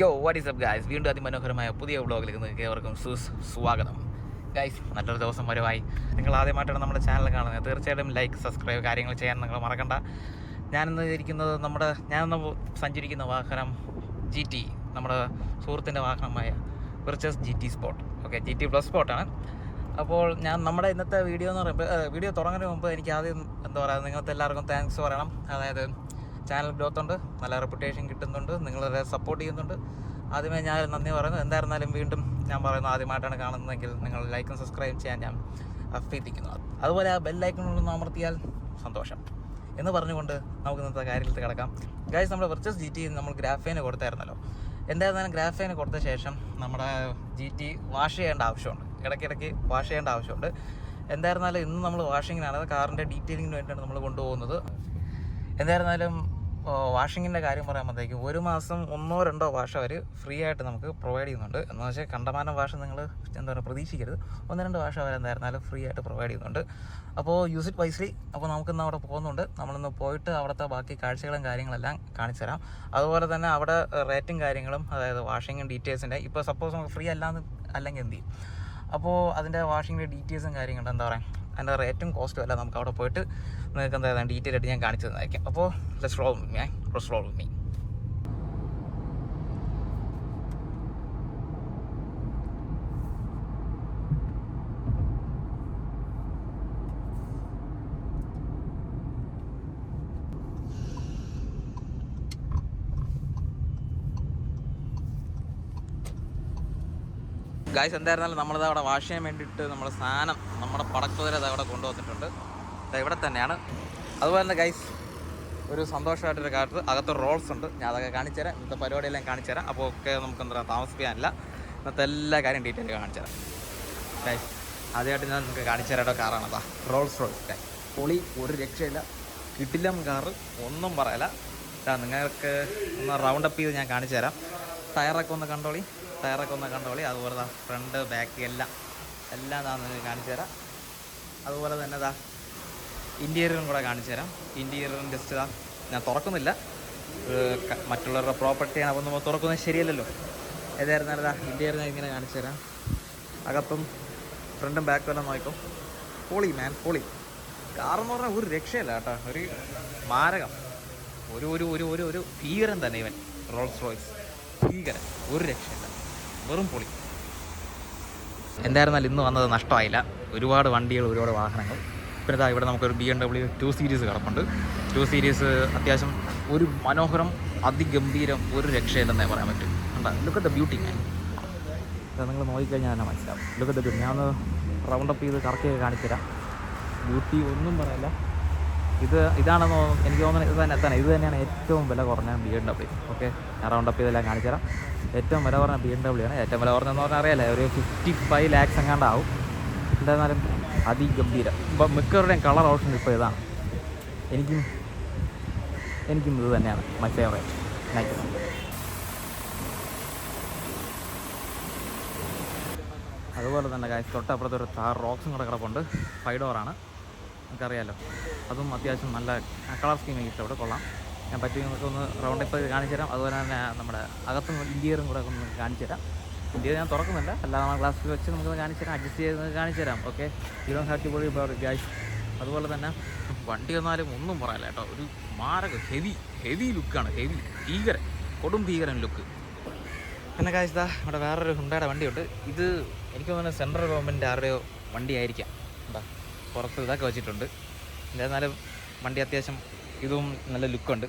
യോ what is up guys വീണ്ടും അതിമനോഹരമായ പുതിയ വ്ളോഗിലേക്ക് നിങ്ങൾക്ക് ഏവർക്കും സുസ് സ്വാഗതം. ഗൈസ് നല്ലൊരു ദിവസം വരുവായി. നിങ്ങൾ ആദ്യമായിട്ടാണ് നമ്മുടെ ചാനൽ കാണുന്നത്. തീർച്ചയായിട്ടും ലൈക്ക് സബ്സ്ക്രൈബ് കാര്യങ്ങൾ ചെയ്യാൻ നിങ്ങൾ മറക്കണ്ട. ഞാനിന്ന് ഇരിക്കുന്നത് നമ്മുടെ ഞാനിന്ന് സഞ്ചരിക്കുന്ന വാഹനം ജി ടി നമ്മുടെ സുഹൃത്തിന്റെ വാഹനമായ Virtus G T spot okay G T plus സ്പോട്ടാണ് അപ്പോൾ ഞാൻ നമ്മുടെ ഇന്നത്തെ വീഡിയോ എന്ന് പറയുമ്പോൾ വീഡിയോ തുടങ്ങുന്നതിന് മുമ്പ് എനിക്ക് ആദ്യം എന്താ പറയുക നിങ്ങൾക്ക് എല്ലാവർക്കും താങ്ക്സ് പറയണം. അതായത് ചാനൽ ഗ്രോത്ത് ഉണ്ട്. നല്ല റെപ്യൂട്ടേഷൻ കിട്ടുന്നുണ്ട്. നിങ്ങളെ സപ്പോർട്ട് ചെയ്യുന്നുണ്ട്. ആദ്യമേ ഞാൻ നന്ദി പറയുന്നു. എന്തായിരുന്നാലും വീണ്ടും ഞാൻ പറയുന്നത് ആദ്യമായിട്ടാണ് കാണുന്നതെങ്കിൽ നിങ്ങൾ ലൈക്കും സബ്സ്ക്രൈബ് ചെയ്യാൻ ഞാൻ അഭ്യർത്ഥിക്കുന്നു. അതുപോലെ ആ ബെല്ലൈക്കണൊന്ന് അമർത്തിയാൽ സന്തോഷം എന്ന് പറഞ്ഞുകൊണ്ട് നമുക്ക് ഇന്നത്തെ കാര്യത്തിൽ കിടക്കാം. ഗൈസ് നമ്മുടെ വെർച്ചസ് ജി ടി നമ്മൾ ഗ്രാഫേന് കൊടുത്തായിരുന്നല്ലോ. എന്തായിരുന്നാലും ഗ്രാഫേന് കൊടുത്ത ശേഷം നമ്മുടെ ജി ടി വാഷ് ചെയ്യേണ്ട ആവശ്യമുണ്ട്. ഇടയ്ക്കിടയ്ക്ക് വാഷ് ചെയ്യേണ്ട ആവശ്യമുണ്ട്. എന്തായിരുന്നാലും ഇന്ന് നമ്മൾ വാഷിങ്ങിനാണ് കാറിന്റെ ഡീറ്റെയിലിങ്ങിന് വേണ്ടിയാണ് നമ്മൾ കൊണ്ടുപോകുന്നത്. എന്തായിരുന്നാലും വാഷിങ്ങിന്റെ കാര്യം പറയുമ്പോഴത്തേക്കും ഒരു മാസം ഒന്നോ രണ്ടോ വാഷ് അവർ ഫ്രീ ആയിട്ട് നമുക്ക് പ്രൊവൈഡ് ചെയ്യുന്നുണ്ട്. എന്ന് വെച്ചാൽ കണ്ടമാനം വാഷ് നിങ്ങൾ എന്താ പറയുക പ്രതീക്ഷിക്കരുത്. ഒന്ന് രണ്ട് വാഷ് അവർ എന്തായിരുന്നാലും ഫ്രീ ആയിട്ട് പ്രൊവൈഡ് ചെയ്യുന്നുണ്ട്. അപ്പോൾ യൂസ് ഇറ്റ് വൈസ്ലി അപ്പോൾ നമുക്കിന്ന് അവിടെ പോകുന്നുണ്ട്. നമ്മളിന്ന് പോയിട്ട് അവിടുത്തെ ബാക്കി കാഴ്ചകളും കാര്യങ്ങളെല്ലാം കാണിച്ചു തരാം. അതുപോലെ തന്നെ അവിടെ റേറ്റും കാര്യങ്ങളും അതായത് വാഷിങ്ങും ഡീറ്റെയിൽസിന്റെ ഇപ്പോൾ സപ്പോസ് നമുക്ക് ഫ്രീ അല്ലാന്ന് അല്ലെങ്കിൽ എന്ത് ചെയ്യും? അപ്പോൾ അതിന്റെ വാഷിങ്ങിന്റെ ഡീറ്റെയിൽസും കാര്യങ്ങളും എന്താ പറയുക അതിന്റെ റേറ്റും കോസ്റ്റും എല്ലാം നമുക്ക് അവിടെ പോയിട്ട് നിങ്ങൾക്ക് എന്താ ഡീറ്റെയിൽ ആയിട്ട് ഞാൻ കാണിച്ചു തന്നായിരിക്കും അപ്പോൾ let's roll me roll me guys എന്തായിരുന്നാലും നമ്മളിത് അവിടെ വാഷ് ചെയ്യാൻ വേണ്ടിയിട്ട് നമ്മുടെ സാധനം നമ്മുടെ പടക്കുതിര അത് അവിടെ കൊണ്ടുവന്നിട്ടുണ്ട്. അത് ഇവിടെ തന്നെയാണ്. അതുപോലെ തന്നെ ഗൈസ് ഒരു സന്തോഷമായിട്ടൊരു കാലത്ത് അകത്ത് റോൾസ് ഉണ്ട്. ഞാൻ അതൊക്കെ കാണിച്ചു തരാം ഇന്നത്തെ പരിപാടിയെല്ലാം കാണിച്ചു തരാം അപ്പോൾ ഒക്കെ നമുക്ക് എന്താ താമസിപ്പിക്കാനില്ല ഇന്നത്തെ എല്ലാ കാര്യം ഡീറ്റെയിൽ കാണിച്ചു തരാം ഗൈസ് ആദ്യമായിട്ട് ഞാൻ നിങ്ങൾക്ക് കാണിച്ചു തരാട്ടോ കാറാണ് അതാ. റോൾസ് റോൾസ് ഗൈസ് പൊളി ഒരു രക്ഷയില്ല. കിട്ടില്ലം കാറ്. ഒന്നും പറയല നിങ്ങൾക്ക് ഒന്ന് റൗണ്ട് അപ്പ് ചെയ്ത് ഞാൻ കാണിച്ചു തരാം ടയറൊക്കെ ഒന്ന് കണ്ടോളി. ടയറൊക്കെ ഒന്ന് കണ്ടോളി അതുപോലെ ദാ ഫ്രണ്ട് ബാക്ക് എല്ലാം. എല്ലാം ഞാൻ നിങ്ങൾക്ക് കാണിച്ചു തരാം. അതുപോലെ തന്നെ ദാ ഇന്റീരിയറും കൂടെ കാണിച്ചു തരാം. ഇന്റീരിയറും ജസ്റ്റ് ഇതാ ഞാൻ തുറക്കുന്നില്ല. മറ്റുള്ളവരുടെ പ്രോപ്പർട്ടിയാണ് അപ്പോൾ നമ്മൾ തുറക്കുന്നത് ശരിയല്ലല്ലോ. ഏതായിരുന്നാലും ഇതാ ഇന്റീരിയർ ഞാൻ ഇങ്ങനെ കാണിച്ചു തരാം. അകത്തും ഫ്രണ്ടും ബാക്കും എല്ലാം നോക്കും പൊളി മാൻ പൊളി. കാറെന്ന് പറഞ്ഞാൽ ഒരു രക്ഷയില്ല കേട്ടോ. ഒരു മാരകം. ഒരു ഒരു ഒരു ഒരു ഒരു ഭീകരൻ തന്നെ ഇവൻ. റോൾസ് റോയ്സ് ഭീകരൻ. ഒരു രക്ഷയില്ല. വെറും പൊളി. എന്തായിരുന്നാലും ഇന്ന് വന്നത് നഷ്ടമായില്ല. ഒരുപാട് വണ്ടികൾ ഒരുപാട് വാഹനങ്ങൾ. പിന്നെ ഇതാ ഇവിടെ നമുക്കൊരു B M W two series കിടപ്പുണ്ട്. ടു സീരീസ് അത്യാവശ്യം ഒരു മനോഹരം അതിഗംഭീരം ഒരു രക്ഷയില്ലെന്നേ പറയാൻ പറ്റും. കണ്ടാ? ലുക്ക് ദ ബ്യൂട്ടി മാൻ നിങ്ങൾ നോക്കിക്കഴിഞ്ഞാൽ തന്നെ മനസ്സിലാവും. ലുക്ക് ദ ബ്യൂട്ടി ഞാൻ റൗണ്ട് അപ്പ് ചെയ്ത് കറക്റ്റ് കാണിച്ചു തരാം ബ്യൂട്ടി ഒന്നും പറയല്ല. ഇത് ഇതാണെന്ന് എനിക്ക് തോന്നുന്നത് ഇത് തന്നെ തന്നെ. ഇത് തന്നെയാണ് ഏറ്റവും വില കുറഞ്ഞ ബി എം ഡബ്ല്യു ഓക്കെ ഞാൻ റൗണ്ട് അപ്പ് ചെയ്തെല്ലാം കാണിച്ചു തരാം. ഏറ്റവും വില കുറഞ്ഞ ബി എം ഡബ്ല്യു ആണ്. ഏറ്റവും വില കുറഞ്ഞെന്ന് പറഞ്ഞാൽ അറിയാലേ ഒരു ഫിഫ്റ്റി ഫൈവ് ലാക്സ് എങ്ങാണ്ടാവും. എന്തായിരുന്നാലും അതിഗംഭീരം. ഇപ്പം മിക്കവരുടെയും കളർ ഓപ്ഷൻ ഇപ്പോൾ ഇതാണ്. എനിക്കും എനിക്കും ഇത് തന്നെയാണ്. മൈ ഫേവറേറ്റ് നൈസ് അതുപോലെ തന്നെ കാശ് തൊട്ടപ്പുറത്ത് ഒരു താർ റോക്സും കൂടെ കിടപ്പുണ്ട്. ഫൈവ് ഡോറാണ് നമുക്കറിയാലോ. അതും അത്യാവശ്യം നല്ല കളർ സ്കീം ഇഷ്ടം കൊള്ളാം. ഞാൻ പറ്റി നിങ്ങൾക്ക് ഒന്ന് റൗണ്ട് ഇപ്പോൾ കാണിച്ചു തരാം. അതുപോലെ തന്നെ നമ്മുടെ അകത്തും ഇന്റീരിയറും കൂടെ ഒന്ന് കാണിച്ചു തരാം. ഇന്റീരിയർ ഞാൻ തുറക്കുന്നില്ല. അല്ലാതെ നമ്മൾ ഗ്ലാസ്സിൽ വെച്ച് നമുക്ക് കാണിച്ചു തരാം. അഡ്ജസ്റ്റ് ചെയ്ത് കാണിച്ചു തരാം. Okay you don't have to guys അതുപോലെ തന്നെ വണ്ടി വന്നാലും ഒന്നും പറയാല്ല കേട്ടോ. ഒരു മാരക ഹെവി ഹെവി ലുക്കാണ് ഹെവി ഭീകരൻ കൊടും ഭീകരൻ ലുക്ക് പിന്നെ ഇതാ ഇവിടെ വേറൊരു ഹുണ്ടയുടെ വണ്ടിയുണ്ട്. ഇത് എനിക്ക് തോന്നുന്നത് സെൻട്രൽ ഗവൺമെന്റ് ആരുടെയോ വണ്ടിയായിരിക്കാം. എന്താ പുറത്ത് ഇതൊക്കെ വെച്ചിട്ടുണ്ട്. എന്തായിരുന്നാലും വണ്ടി അത്യാവശ്യം ഇതും നല്ല ലുക്കുണ്ട്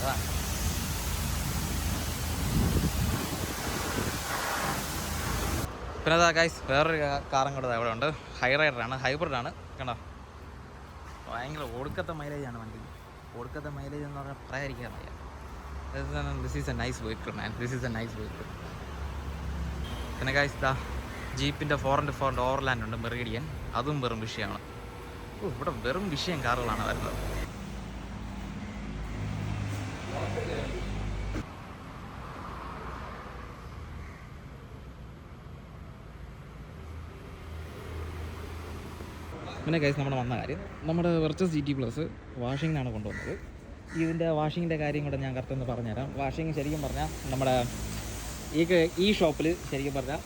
അതാണ് പിന്നെ അതാ ഗൈസ് വേറൊരു കാറും കൂടെ അവിടെ ഉണ്ട്. ഹൈ റൈഡറാണ് ഹൈബ്രിഡാണ് കണ്ടോ? ഭയങ്കര ഒടുക്കത്തെ മൈലേജാണ് വണ്ടി ഒടുക്കത്തെ മൈലേജ് എന്ന് പറഞ്ഞാൽ പറയാതിരിക്കാൻ വയ്യ. This is a nice vehicle man this is a nice vehicle പിന്നെ ഗൈസ് ദാ ജീപ്പിന്റെ ഫോർ ഇന്റു ഫോർ ഓവർലാൻഡ് ഉണ്ട് മെറീഡിയൻ അതും വെറും വിഷയമാണ്. ഇവിടെ വെറും വിഷയം കാറുകളാണ് വരുന്നത്. പിന്നെ കേസ് നമ്മുടെ വന്ന കാര്യം. നമ്മുടെ വെർച്ചസ് ജി ടി പ്ലസ് വാഷിങ്ങിനാണ് കൊണ്ടുവന്നത്. ഇതിന്റെ വാഷിങ്ങിന്റെ കാര്യം കൂടെ ഞാൻ കറക്റ്റ് ഒന്ന് പറഞ്ഞുതരാം. വാഷിങ് ശരിക്കും പറഞ്ഞാൽ നമ്മുടെ ഈ ഈ ഷോപ്പിൽ ശരിക്കും പറഞ്ഞാൽ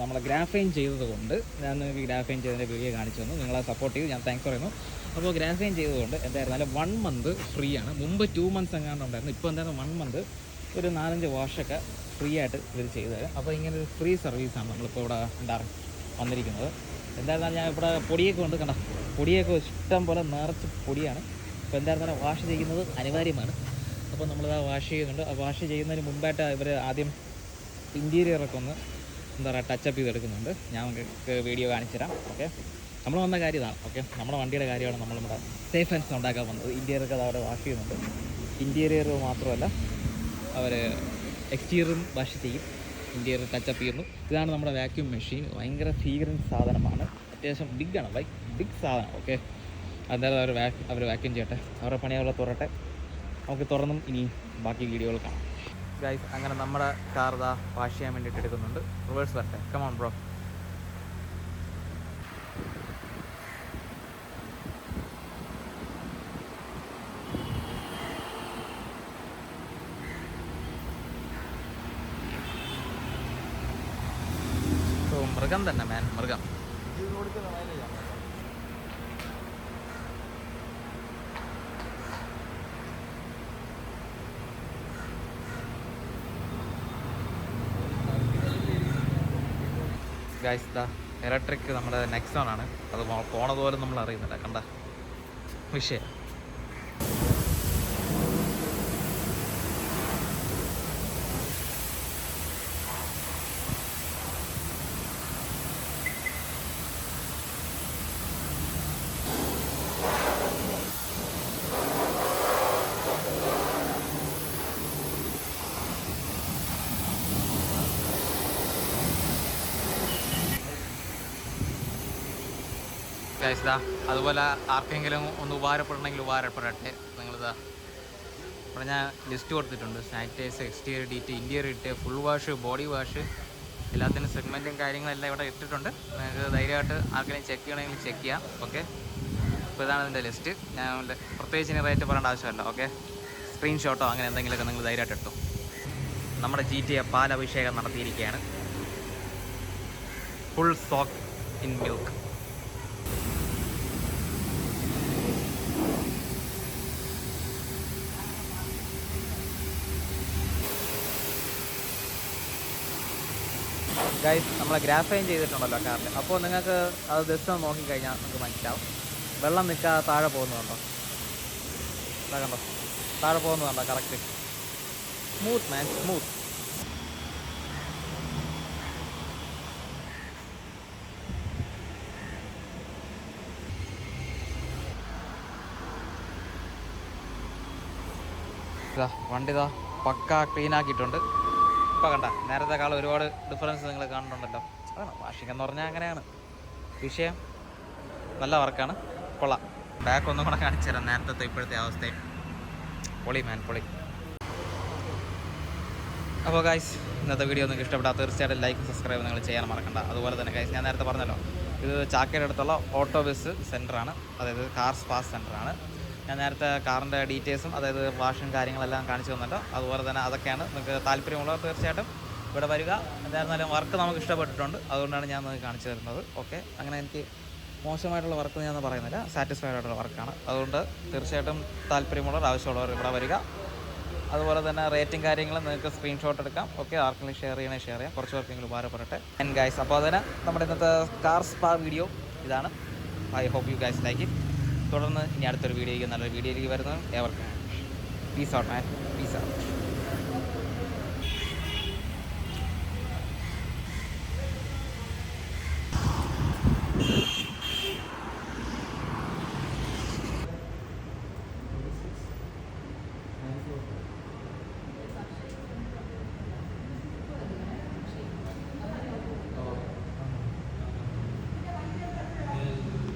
നമ്മൾ ഗ്രാഫൈൻ ചെയ്തതുകൊണ്ട് ഞാൻ നിങ്ങൾക്ക് ഗ്രാഫൈൻ ചെയ്തതിന്റെ വീഡിയോ കാണിച്ചു തന്നു. നിങ്ങളെ സപ്പോർട്ട് ചെയ്ത്. ഞാൻ താങ്ക്സ് പറയുന്നു. അപ്പോൾ ഗ്രാഫൈൻ ചെയ്തതുകൊണ്ട് എന്തായിരുന്നാലും വൺ മന്ത് ഫ്രീ ആണ്. മുമ്പ് ടു മന്ത്സ് എങ്ങാണ്ട് ഉണ്ടായിരുന്നു. ഇപ്പോൾ എന്തായാലും വൺ മന്ത് ഒരു നാലഞ്ച് വാഷൊക്കെ ഫ്രീ ആയിട്ട് ഇവർ ചെയ്തു തരും. അപ്പോൾ ഇങ്ങനെ ഒരു ഫ്രീ സർവീസാണ് നമ്മളിപ്പോൾ ഇവിടെ ഉണ്ടാ വന്നിരിക്കുന്നത്. എന്തായിരുന്നാലും ഞാൻ ഇവിടെ പൊടിയൊക്കെ ഉണ്ട് കണ്ട? പൊടിയൊക്കെ ഇഷ്ടം പോലെ നിറച്ച് പൊടിയാണ്. അപ്പോൾ എന്തായിരുന്നാലും വാഷ് ചെയ്യുന്നത് അനിവാര്യമാണ്. അപ്പോൾ നമ്മളിത് വാഷ് ചെയ്യുന്നുണ്ട്. ആ വാഷ് ചെയ്യുന്നതിന് മുമ്പായിട്ട് ഇവർ ആദ്യം ഇന്റീരിയറൊക്കെ ഒന്ന് എന്താ പറയുക ടച്ചപ്പ് ചെയ്തെടുക്കുന്നുണ്ട്. ഞാൻ നിങ്ങൾക്ക് വീഡിയോ കാണിച്ചു തരാം. ഓക്കെ നമ്മൾ വന്ന കാര്യം ഇതാണ്. ഓക്കെ നമ്മുടെ വണ്ടിയുടെ കാര്യമാണ് നമ്മൾ നമ്മുടെ സേഫ് ആൻഡ് ഉണ്ടാക്കാൻ വന്നത്. ഇന്റീരിയറൊക്കെ അത് അവിടെ വാഷ് ചെയ്യുന്നുണ്ട്. ഇന്റീരിയർ മാത്രമല്ല അവർ എക്സ്റ്റീരിയറും വാഷ് ചെയ്യും. ഇന്റീരിയർ ടച്ചപ്പ് ചെയ്യുന്നു. ഇതാണ് നമ്മുടെ വാക്യൂം മെഷീൻ ഭയങ്കര ഭീകരൻ സാധനമാണ്. അത്യാവശ്യം ബിഗ് ആണ്. ബൈക്ക് ബിഗ് സാധനം ഓക്കെ അതായത് അവർ വാക് അവർ വാക്യൂം ചെയ്യട്ടെ. അവരുടെ പണി തുറട്ടെ നമുക്ക് തുറന്നും ഇനി ബാക്കി വീഡിയോകൾ കാണാം. ഗൈസ് അങ്ങനെ നമ്മുടെ കാർ ഇതാ വാഷ് ചെയ്യാൻ വേണ്ടിയിട്ട് എടുക്കുന്നുണ്ട്. റിവേഴ്സ് വരട്ടെ. കമോൺ ബ്രോ ഓ മൃഗം തന്നെ മാൻ മൃഗം ഗൈസ് ദാ ഇലക്ട്രിക് നമ്മുടെ നെക്സോൺ ആണ്. അത് പോണതുപോലെ നമ്മൾ അറിയുന്നില്ല കണ്ട? വിഷയം. ഗൈസ് അതുപോലെ ആർക്കെങ്കിലും ഒന്ന് ഉപകാരപ്പെടണമെങ്കിൽ ഉപകാരപ്പെടട്ടെ. നിങ്ങളിതാ ഇവിടെ ഞാൻ ലിസ്റ്റ് കൊടുത്തിട്ടുണ്ട്. സാനിറ്റൈസർ എക്സ്റ്റീരിയർ ഡീറ്റ് ഇന്റീരിയർ ഇട്ട് ഫുൾ വാഷ് ബോഡി വാഷ് എല്ലാത്തിനും സെഗ്മെന്റും കാര്യങ്ങളെല്ലാം ഇവിടെ ഇട്ടിട്ടുണ്ട്. നിങ്ങൾക്ക് ധൈര്യമായിട്ട് ആർക്കെങ്കിലും ചെക്ക് ചെയ്യണമെങ്കിൽ ചെക്ക് ചെയ്യാം. ഓക്കെ അപ്പോൾ ഇതാണ് ഇതിന്റെ ലിസ്റ്റ് ഞാൻ പ്രത്യേകിച്ച് ഇനി റേറ്റ് പറയേണ്ട ആവശ്യമില്ല. ഓക്കെ സ്ക്രീൻഷോട്ടോ അങ്ങനെ എന്തെങ്കിലുമൊക്കെ നിങ്ങൾ ധൈര്യമായിട്ട് ഇട്ടു. നമ്മുടെ ജി ടി എ പാലഭിഷേകം നടത്തിയിരിക്കുകയാണ്. Full soak in milk guys നമ്മൾ ഗ്രാഫൈൻ ചെയ്തിട്ടുണ്ടല്ലോ കാറിൽ അപ്പോൾ നിങ്ങൾക്ക് അത് ജസ്റ്റ് നോക്കിക്കഴിഞ്ഞാൽ നിങ്ങൾക്ക് മനസ്സിലാവും. വെള്ളം നിൽക്കാതെ താഴെ പോകുന്നുണ്ടോ? ഇതാ കണ്ടോ? താഴെ പോകുന്നുണ്ടോ? കറക്റ്റ് സ്മൂത്ത് മാൻ സ്മൂത്ത് വണ്ടി ഇതാ പക്ക ക്ലീൻ ആക്കിയിട്ടുണ്ട്. ഇപ്പോൾ കണ്ട നേരത്തെക്കാളും ഒരുപാട് ഡിഫറൻസ് നിങ്ങൾ കാണുന്നുണ്ടല്ലോ. അതാണ് വാഷിംഗ് എന്ന് പറഞ്ഞാൽ അങ്ങനെയാണ്. വിഷയം നല്ല വർക്കാണ്. കൊള്ളാം. ബാക്ക് ഒന്നും കൂടെ കാണിച്ചു തരാം. നേരത്തെ ഇപ്പോഴത്തെ അവസ്ഥയും. പൊളി മാൻ പൊളി. അപ്പോൾ ഗൈസ് ഇന്നത്തെ വീഡിയോ നിങ്ങൾക്ക് ഇഷ്ടപ്പെട്ടാൽ തീർച്ചയായിട്ടും ലൈക്ക് സബ്സ്ക്രൈബ് നിങ്ങൾ ചെയ്യാൻ മറക്കണ്ട. അതുപോലെ തന്നെ ഗൈസ് ഞാൻ നേരത്തെ പറഞ്ഞല്ലോ ഇത് ചാക്കയുടെ അടുത്തുള്ള ഓട്ടോ ബസ് സെന്ററാണ് അതായത് കാർ സ്പാസ് സെന്ററാണ് ഞാൻ നേരത്തെ കാറിന്റെ ഡീറ്റെയിൽസും അതായത് വാഷും കാര്യങ്ങളെല്ലാം കാണിച്ചു തന്നിട്ടോ അതുപോലെ തന്നെ അതൊക്കെയാണ് നിങ്ങൾക്ക് താല്പര്യമുള്ളവർ തീർച്ചയായിട്ടും ഇവിടെ വരിക. എന്തായിരുന്നാലും വർക്ക് നമുക്ക് ഇഷ്ടപ്പെട്ടിട്ടുണ്ട്. അതുകൊണ്ടാണ് ഞാൻ നിങ്ങൾക്ക് കാണിച്ചു തരുന്നത്. ഓക്കെ അങ്ങനെ എനിക്ക് മോശമായിട്ടുള്ള വർക്ക് ഞാൻ പറയുന്നില്ല. സാറ്റിസ്ഫൈഡ് ആയിട്ടുള്ള വർക്കാണ് അതുകൊണ്ട് തീർച്ചയായിട്ടും താല്പര്യമുള്ളവർ ആവശ്യമുള്ളവർ ഇവിടെ വരിക. അതുപോലെ തന്നെ റേറ്റിംഗ് കാര്യങ്ങൾ നിങ്ങൾക്ക് സ്ക്രീൻഷോട്ട് എടുക്കാം. ഓക്കെ ആർക്കെങ്കിലും ഷെയർ ചെയ്യണേ ഷെയർ ചെയ്യാം. കുറച്ച് പേർക്കെങ്കിലും ഉപകാരപ്പെടട്ടെ. ആൻഡ് ഗൈസ് അപ്പോൾ അതിന് നമ്മുടെ ഇന്നത്തെ കാർ സ്പാ വീഡിയോ ഇതാണ്. I hope you guys like it തുടർന്ന് ഇനി അടുത്തൊരു വീഡിയോയിലേക്ക് നല്ലൊരു വീഡിയോയിലേക്ക് വരുന്നത് ഏവർക്കും. പീസ് ഔട്ട് മാൻ